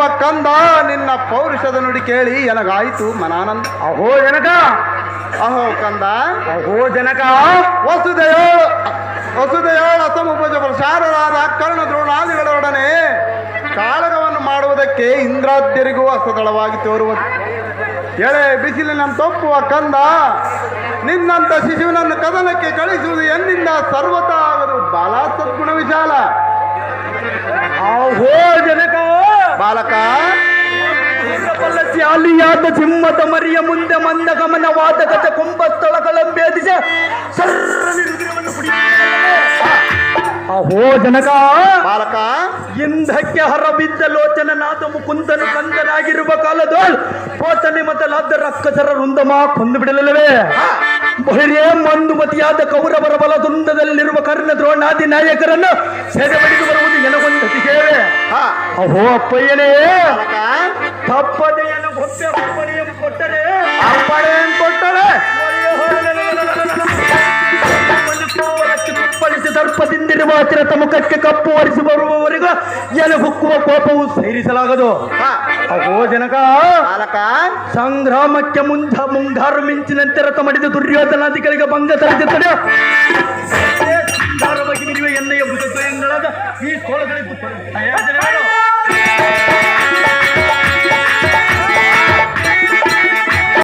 ಕಂದ ನಿನ್ನ ಪೌರುಷದ ನುಡಿ ಕೇಳಿ ಎನಗಾಯಿತು ಮನಾನಂದ. ಅಹೋ ಜನಕ. ಅಹೋ ಕಂದ. ಅಹೋ ಜನಕ. ವಸುದೆಯೋ ವಸುದೆಯೋ ಅಸಮುಪಜ ಪ್ರಸಾರರಾದ ಕರ್ಣ ದ್ರೋಣಾದಿಗಳೊಡನೆ ಕಾಳಗವನ್ನು ಮಾಡುವುದಕ್ಕೆ ಇಂದ್ರಾದ್ಯರಿಗೂ ಅಸದಳವಾಗಿ ತೋರುವ ಎಳೆ ಬಿಸಿಲಿನ ತಪ್ಪುವ ಕಂದ ನಿನ್ನಂತ ಶಿಶುವಿನನ್ನು ಕದನಕ್ಕೆ ಕಳಿಸುವುದು ಎಂದಿಂದ ಸರ್ವತಾ ಅವರು ಬಾಲ ಸದ್ಗುಣ ವಿಶಾಲ. ಬಾಲಕ. ಅಲಿಯಾದ ಸಿಂಹದ ಮರಿಯ ಮುಂದೆ ಮಂದ ಗಮನವಾದ ಸರ್ರನೆ ರುದ್ರವನ್ನು ಅಹೋ ಜನಕ. ಬಾಲಕ. ಇಂಧಕ್ಕೆ ಹರಬಿದ್ದ ಲೋಚನನಾದ ಮುಕುಂದನು ಕಂದನಾಗಿರುವ ಕಾಲದ ಪೋತನೆ ಮೊದಲಾದ ರಕ್ಕಸರ ರುಂದಮ ಕೊಂದು ಬಿಡಲಿಲ್ಲವೇ? ಬಹಿರೇ ಮಂದುಮತಿಯಾದ ಕೌರವರ ಬಲದುಂದದಲ್ಲಿರುವ ಕರ್ಣ ದ್ರೋಣಾದಿ ನಾಯಕರನ್ನು ಸೆರೆ ಬಡಿದು ಬರುವುದು ಎನಗೊಂದು ಅಹೋ ಅಪ್ಪಯ್ಯನೇ. ತಪ್ಪದೆಯನ್ನು ತಪ್ಪದೆ ಹೊಟ್ಟೆ ಅಪ್ಪಣೆಯನ್ನು ಕೊಟ್ಟರೆ. ಕೊಟ್ಟರೆ? ಕುಪ್ಪಳಿಸಿ ದರ್ಪದಿಂದಿರುವ ಚಿರತ ಮುಖಕ್ಕೆ ಕಪ್ಪು ಒರೆಸಿ ಬರುವವರೆಗೂ ಎಲೆ ಹುಕ್ಕುವ ಕೋಪವು ಸೇರಿಸಲಾಗದು. ಅಹೋ ಜನಕ. ಸಂಗ್ರಾಮಕ್ಕೆ ಮುಂದ ಮುಂಗಾರು ಮಿಂಚಿನಂತೆ ರಥ ಮಾಡಿದ ದುರ್ಯೋಧನಾದಿಗಳಿಗೆ ಭಂಗ ತರಿಸುತ್ತದೆ. ಈ ಸೋಳಗಳಿಗೆ